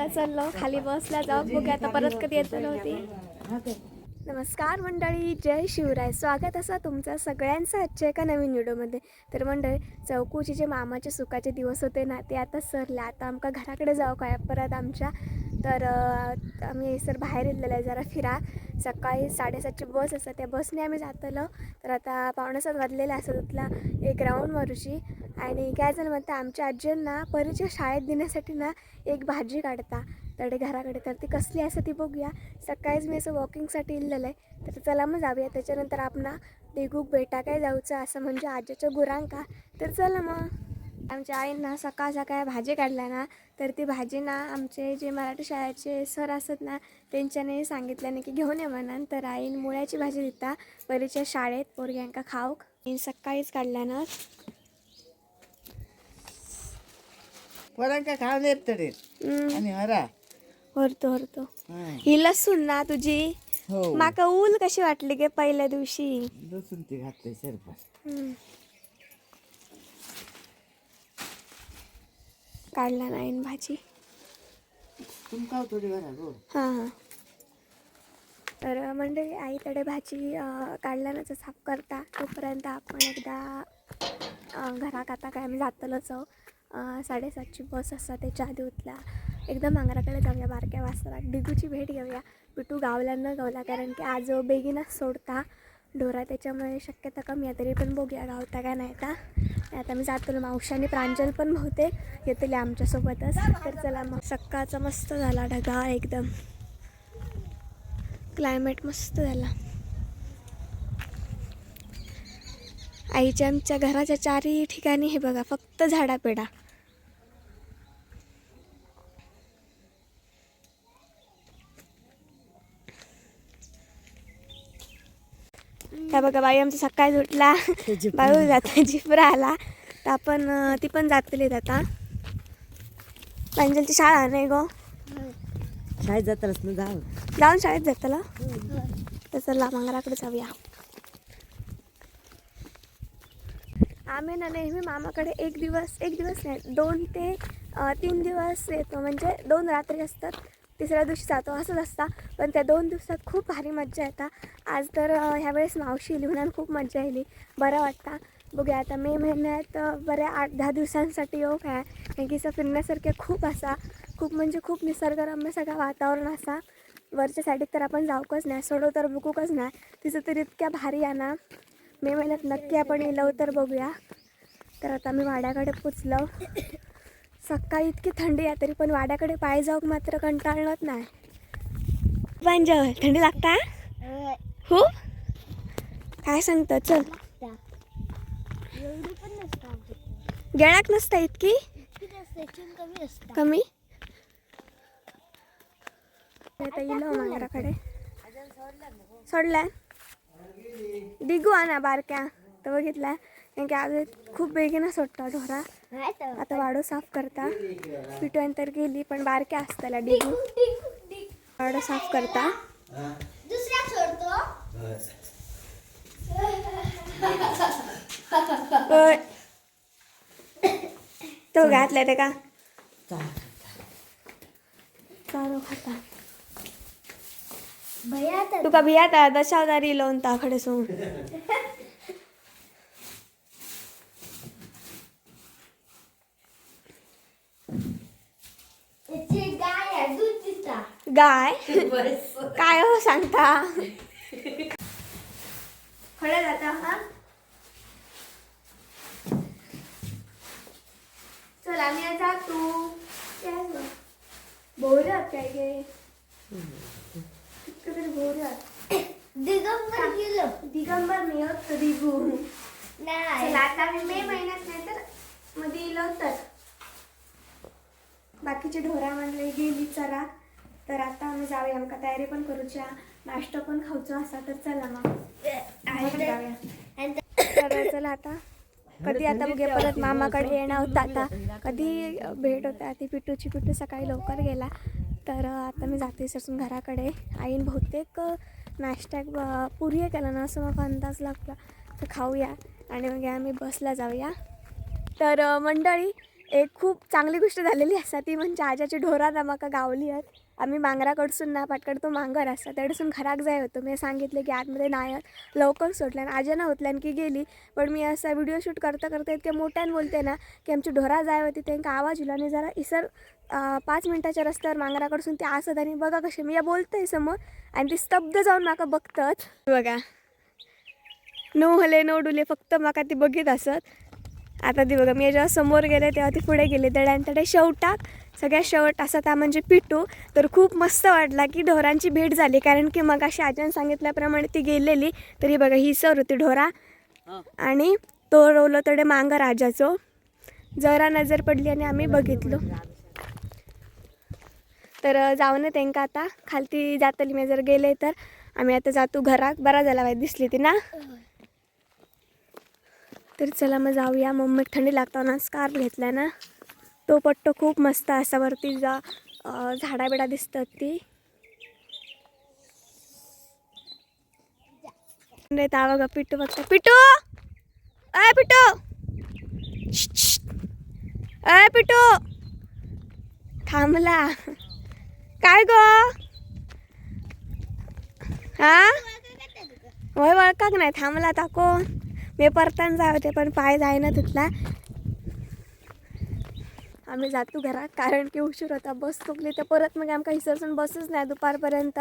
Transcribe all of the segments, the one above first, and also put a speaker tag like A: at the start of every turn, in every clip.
A: आता चाललो खाली बसला जाऊ बघूया आता परत कधी येत नव्हती. नमस्कार मंडळी जय शिवराय. स्वागत असा तुमचं सगळ्यांचं आजच्या एका नवीन व्हिडिओमध्ये. तर मंडळी चौकूचे जे मामाचे सुखाचे दिवस होते ना ते आता सरले. आता आमका घराकडे जाऊ काय परत आमच्या? तर आम्ही सर बाहेर येतलेलं आहे जरा फिरा. सकाळी साडेसातची बस असतात त्या बसने आम्ही जातलो. तर आता पावणेसात वाजलेले असत तिथला एक राऊंड मारुची आणि काय झालं म्हणता आमच्या आजींना परीच्या शाळेत देण्यासाठी ना एक भाजी काढता. तडे घराकडे. तर ती कसली असं ती बघूया. सकाळीच मी असं वॉकिंगसाठी इल्लेलं आहे. तर चला मग जाऊया. त्याच्यानंतर आपण देगूक बेटा काय जाऊचं असं म्हणजे आजीच्या गुरांका. तर चला मग. आमच्या आईनं सकाळ सकाळ भाजी काढल्या ना तर ती भाजी ना आमचे जे मराठी शाळेचे सर असत ना त्यांच्याने सांगितल्याने की घेऊन ये म्हणून. तर आईन मुळ्याची भाजी दिता. परीच्या शाळेत पोरग्यांका खाऊक. सकाळीच काढल्या ना.
B: पोरांका खाऊन येत
A: हम्म,
B: आणि हरा.
A: हरतो हरतो.
B: हा.
A: लसूण ना तुझी?
B: हो.
A: माका ऊल कशी वाटली गे पहिल्या दिवशी?
B: लसूण ते घातले सरपा
A: काढला नाही भाजी.
B: तुमका थोडी भरा गो
A: हां हां. तर मंडळी आई तडे भाजी काढल्यानंच साफ करता. तोपर्यंत आपण एकदा अं, घरात आता काय आम्ही जातलोच साडेसातची बस असता त्याच्या आधी उतला एकदम मांगराकडे जाऊया बारक्या वाजता डिगूची भेट घेऊया. पिटू गावला न गावला कारण की आज बेगीनच सोडता. ढोरा त्याच्यामुळे शक्यता कमी आहे. तरी पण बघूया गावता का नाही का आता मी जातो मावशी आणि प्रांजल पण होते येतले आमच्यासोबतच. तर चला मग. सकाळचा मस्त झाला ढगाळ एकदम. क्लायमेट मस्त झाला. आईच्या आमच्या घराच्या चारही ठिकाणी हे बघा फक्त झाडापेडा त्या बघा बाई आमचा सकाळी उठला. बाळू जाता जिपरा आला. तर आपण ती पण जातली आता. प्रांजलची शाळा नाही गो.
B: शाळेत जातानाच ना? जाऊ
A: जाऊन शाळेत जातला. तर चला मंगराकडे जाऊया. आम्ही ना नेहमी मामाकडे एक दिवस एक दिवस नाही दोन ते तीन दिवस येतो. म्हणजे दोन रात्री असतात. तिसऱ्या दिवशी जातो असंच असता. पण त्या दोन दिवसात खूप भारी मज्जा येतात आज तर ह्यावेळेस मावशी लिहून खूप मज्जा येली बरं वाटतं. बघूया आता मे महिन्यात बऱ्या आठ दहा दिवसांसाठी येऊ आहे. कारण की असं फिरण्यासारखे खूप असा खूप म्हणजे खूप निसर्गरम्य सगळं वातावरण असा. वरच्या साईडीत तर आपण जाऊकच नाही सोडव तर बघूकच नाही. तिचं तर इतक्या भारी आहे ना. मे महिन्यात नक्की आपण येलो तर बघूया. तर आता मी वाड्याकडे पुचलो. सकाळी इतकी थंडी आहे तरी पण वाड्याकडे पाय जाऊक मात्र कंटाळत नाही. पंजावर थंडी लागता? हो? काय सांगतं चल. गेळाक नसता इतकी? कमी? आता येलो मांगराकडे सोडला डिगू आणा बारक्या. तर बघितला कारण की आज खूप बेगीनं सोडता ढोरा. आता वाडो साफ करता. पिटवण तर गेली पण बारक्या असताला डिगू. वाडो साफ करता. तो घातलाय ते का? चारो खाता. तुका भियाता दशावतारी लोन ताकडे सोन गाय. काय हो सांगता खडे जाता हा? चल आम्ही जातो बोलत काय गे इतकं तरी बोलत
C: दिगंबर गेलो.
A: दिगंबर मी होत दिगू
C: नाही.
A: चला आता आम्ही मे महिन्यात नाही तर मध्ये इलो तर बाकीचे ढोरा म्हणले गेली चला. तर आता आम्ही जाऊया. आमका तयारी पण करूच्या. नाश्ता पण खाऊचो असा तर चला मग. जाऊया. तर चला आता. कधी आता बघे परत मामाकडे येणं होतं आता. कधी भेट होता ती पिटूची पिटू सकाळी लवकर गेला. तर आता मी जाते सरसून घराकडे. आईन बहुतेक नाश्ता पुरी केला ना असं मला अंदाज लागला. तर खाऊया आणि मग आम्ही बसला जाऊया. तर मंडळी एक खूप चांगली गोष्ट झालेली असा ती म्हणजे आजाची ढोरा ना म्हाका गावली आहेत आम्ही मांगराकडसून ना पाटकड तो मांगर असता तेडसून घराक जाय होतो. मी सांगितलं की आतमध्ये नाही लवकर सोडल्यान आजना ना होतल्यान की गेली. पण मी असा व्हिडिओ शूट करता करता इतक्या मोठ्यान बोलते ना की आमची ढोरा जाय होती. त्यांना आवाज उला आणि जरा इसर पाच मिनटाच्या रस्त्यावर मांगराकडसून ते असत आणि बघा कसे मी या बोलतंय समोर. आणि ती स्तब्ध जाऊन माका बघतात. बघा. नो हले नो डुले फक्त माका ती बघित असत. आता ती बघा मी जेव्हा समोर गेले तेव्हा ती पुढे गेले. तड्यान तडे शेवटाक सगळ्या शेवट असा त्या म्हणजे पिटू तर खूप मस्त वाटला की ढोरांची भेट झाली. कारण की मग अशी आजन सांगितल्याप्रमाणे ती गेलेली. तरी बघा ही सर होती ढोरा. आणि तो रोवलो तडे मांग राजाचो. जरा नजर पडली आणि आम्ही बघितलो. तर जाऊन त्यांका आता. खालती जातली मी जर गेले तर. आम्ही आता जातो घरात. बरा झाला बाई दिसली ती ना? तर चला मग जाऊया. मम्मी थंडी लागताना स्कार्फ घेतला ना? तो पट्टो खूप मस्त असा वरती जा झाडाबिडा बिडा दिसतात ती. नाही ता बघा पिटू बघता पिटू! अय पिटू! अय पिटू! थांबला. काय ग? हा? होय वळखाक नाही थांबला ताको मी परतान जाय होते पण पाय जायना तिथला. आम्ही जातो घरात कारण की उशीर होता. बस चुकली तर परत मग आमका हिसरसून बसच नाही दुपारपर्यंत.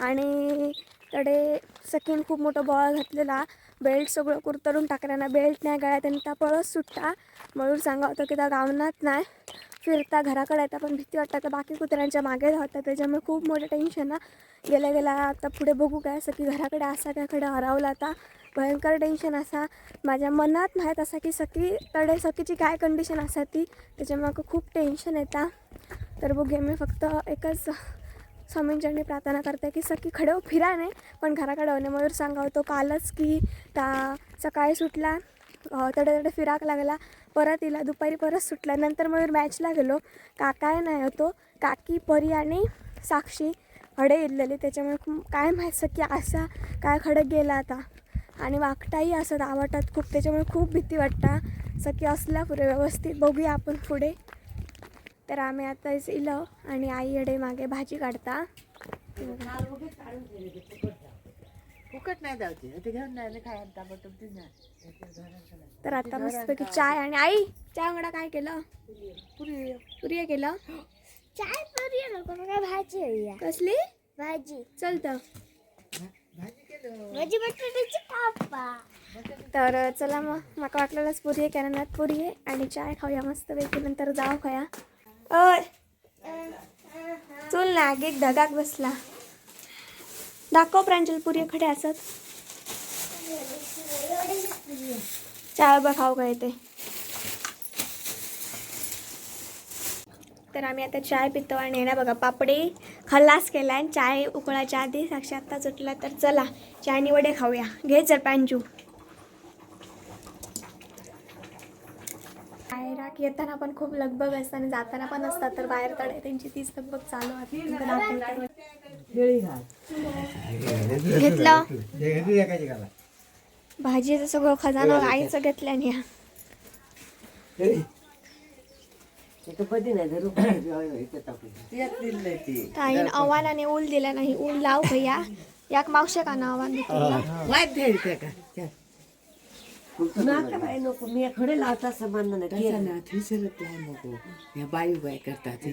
A: आणि तडे सकीन खूप मोठं बॉळ घातलेला. बेल्ट सगळं कुरतरून टाकल्याना बेल्ट नाही गळ्यात आणि त्या पळस सुटता म्हणून सांगा होतं की त्या गावनात नाही फिरता घराकडे येता पण भीती वाटतं तर बाकी कुत्र्यांच्या मागे धावतात. त्याच्यामुळे खूप मोठं टेन्शन ना गेल्या गेल्या आता पुढे बघू काय सकी घराकडे असा त्याकडे हरवला आता. भयंकर टेन्शन असा. माझ्या मनात माहीत असा की सकी तडे सकीची काय कंडिशन असा ती. त्याच्यामुळे खूप टेन्शन येता तर बघूया मी फक्त एकच स्वामींच्यानी प्रार्थना करते की सकी खडव फिरा नाही पण घराकडे होणे मयूर सांगावतो कालच की ता सकाळी सुटला तडे तडे फिराक लागला. परत इला दुपारी परत सुटला. नंतर मयूर मॅचला गेलो. काकाय नाही होतो. काकी परी आणि साक्षी खडे इल्लेली त्याच्यामुळे काय माहीत सकी असा काय खडक गेला आता. आणि वाकटाही असं आवडतात खूप त्याच्यामुळे खूप भीती वाटता. सकी असल्या पुढे व्यवस्थित बघूया आपण पुढे. तर आम्ही आता इलो आणि आई अडे मागे भाजी काढता.
B: फुकट नाही ते घेऊन
A: तर आता मस्तपैकी चाय आणि आई चहा वडा काय केलं?
B: पुरी
A: पुरी केलं?
C: चाय परी नको भाजी.
A: कसली?
C: भाजी.
A: चलतं
B: भाजी केलं
C: भाजी बटाट्याची कापा
A: तर चला मग. माका वाटलेलंच पुरी आहे कॅरनात पुरी आहे आणि चाय खाऊया मस्तपैकी नंतर जाऊ खाया अ चल ना एक धगाक बसला. दाखव प्रांजल पुरी खडे असत चाय बघ खाऊ काय ते. तर आम्ही आता चाय पितो आणि ना बघा पापडी खल्लास केला आणि चाय उकळायच्या आधी साक्षात उठला सुटला तर चला चायनी वडे खाऊया. घे चल पांजू. बाहेराक येताना पण खूप लगबग असतं आणि जाताना पण असतात तर बाहेर तडे त्यांची तीच लगबग चालू आहे घेतलं? भाजीचं सगळं खजाना आईचं घेतलं आणि ताईन आणि ऊल दिला नाही. ऊल लाव भैया. याक मावशे का ना आव्हान देतो
B: वाईट त्या का त्या. नाका बाई नको मी खडे लावता समान नाही सरत नको या बायू बाय करतात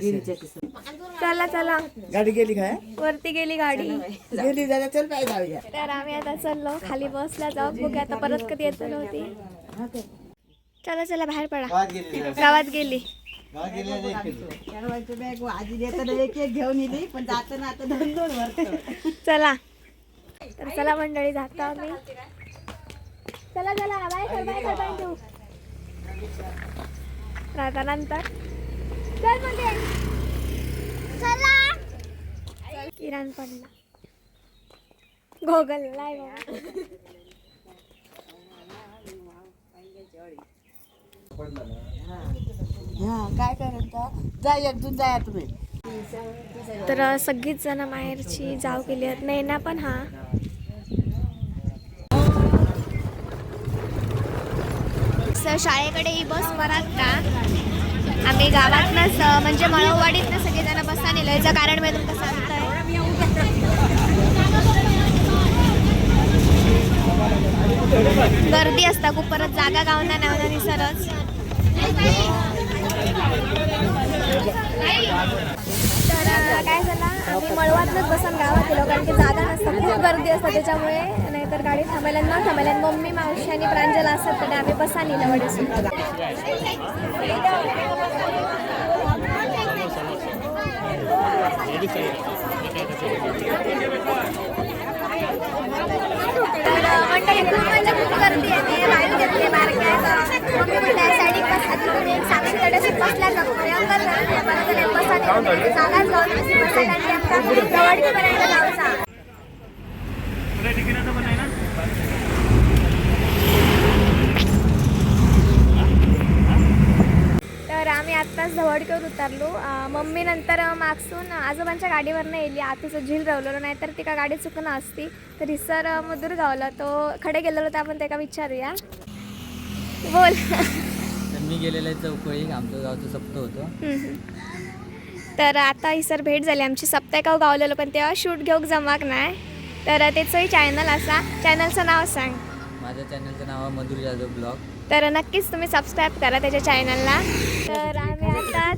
A: चला चला
B: गाडी गेली काय
A: वरती गेली गाडी
B: गेली जरा चल जाऊया
A: तर आम्ही आता चाललो खाली बसला जाऊ बघूया आता परत कधी येत नव्हती चला चला बाहेर पडा गावात गेली
B: बॅग आधी देताना एक एक घेऊन येली पण जाताना आता दोन दोन वर्ष
A: चला तर चला मंडळी जातो आम्ही. चला चला बाय कर बाय कर बाय देऊ राहता नंतर. चल म्हणजे चला. किराण पडला गोगल लाय
B: हा काय करायचं जा जाया तुम्ही.
A: तर सगळीच जण माहेरची जाव केली आहेत. नाही ना पण हा. शाळेकडे ही बस परत का? आम्ही गावातनंच म्हणजे मळवाडीतनं सगळेजण बसता नेलं याचं कारण मी तुमचं सांगतोय. गर्दी असता खूप परत जागा गावना नावना निसरच काय झालं आम्ही मळवातनंच बसून गावात गेलो कारण की जागा नसतात खूप गर्दी असतात त्याच्यामुळे नाहीतर गाडी थांबायला न थांबायला मम्मी मावशी आणि प्रांजल असतात तर आम्ही बसा नेलं वडीसून मंडळी खूप म्हणजे खूप गर्दी आहे मी वायू घेतली मम्मी एक जातो आणि तर आम्ही आत्ताच धवडकेवर उतरलो. मम्मी नंतर मागसून आजोबांच्या गाडीवरनं येली. आतीचं झील रवलेलो नाही तर तिका गाडी चुकणं असती. तर हिसर अं, मधुर गावला. तो खडे गेलेलो तर आपण त्याला विचारूया? बोल.
D: मी गेलेलं चौकळी आमचं गावचं सप्त होतं.
A: तर आता ही सर भेट झाली आमची. सप्ताकाव गावलेलो पण तेव्हा शूट घेऊक जमाक नाही तर त्याचंही चॅनल असा. चॅनलचं नाव सांग.
D: माझ्या चॅनलचं नाव मधुर जाधव ब्लॉग
A: तर नक्कीच तुम्ही सबस्क्राईब करा त्याच्या चॅनलला तर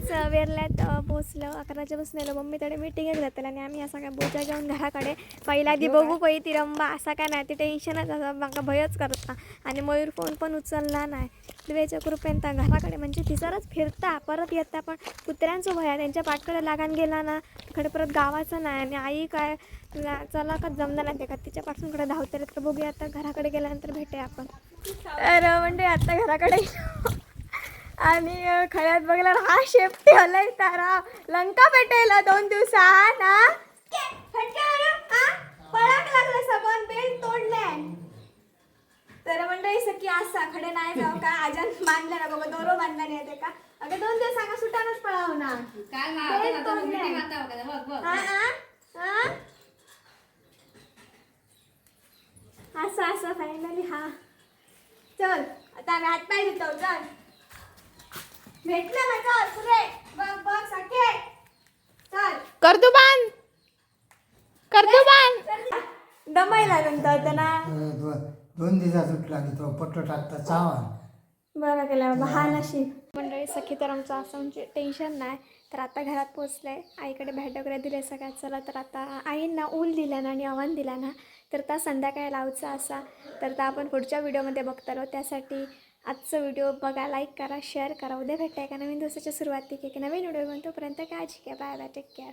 A: आम्ही आताच अ, वेरल्यात अ, पोहोचलो अकराच्या बसून येलो मम्मी तडे मिटिंग घेतलं आणि आम्ही असा काय बोजा घेऊन घराकडे पहिला आधी बघू पै तिरंबा असा काय नाही ते टेन्शनच असं म्हाका भयच करता. आणि मयूर फोन पण उचलला नाही. देवेच्या कृपेन त्या घराकडे म्हणजे तिसरच फिरता परत येता पण कुत्र्यांचं भया त्यांच्या पाठकडे लागान गेला ना तिकडे परत गावाचं नाही. आणि आई काय तुला चला का जमलं नाही ते का? तिच्या पासूनकडे धावते तर बघूया. आता घराकडे गेल्यानंतर भेटूया आपण. तर म्हणजे आता घराकडे. आणि खळ्यात बघला हा शेपटी आलाय तारा. लंका पेटेला दोन दिवसात ना पळाक लागलं सबन बेल तोडले तर मंडळी सखी असा खडे नाही जाऊ का? आजान ना बाबा दोरो नाही ते का? अगं दोन दिवस सांगा सुटानच पळाव ना. बेल. हा, हा, हा? असं असं फायनली हा. चल आता आम्ही हातपाय देतो चल. भेटलं ना चल पुढे बघ बघ सखे. चल.
E: करतो बांध करतो बांध
A: दमायला नंतर त्यांना
F: दोन दिवसात सुटला आणि तो पट्टो टाकता चावण.
A: बरं केलं बाबा हा नशीब. मंडळी सखी तर आमचं असं म्हणजे टेन्शन नाही. तर आता घरात पोचलंय. आईकडे भेट वगैरे दिले सगळ्यात. चला तर आता आईंना ऊल दिला ना आणि आव्हान दिला ना तर त्या संध्याकाळी लावचा असा. तर त्या आपण पुढच्या व्हिडिओमध्ये बघतालो. त्यासाठी आजचं व्हिडिओ बघा लाईक करा शेअर करा. उद्या भेटा एका नवीन दिवसाच्या सुरुवात एका नवीन व्हिडिओ बनतोपर्यंत काळजी घ्या. Bye bye take care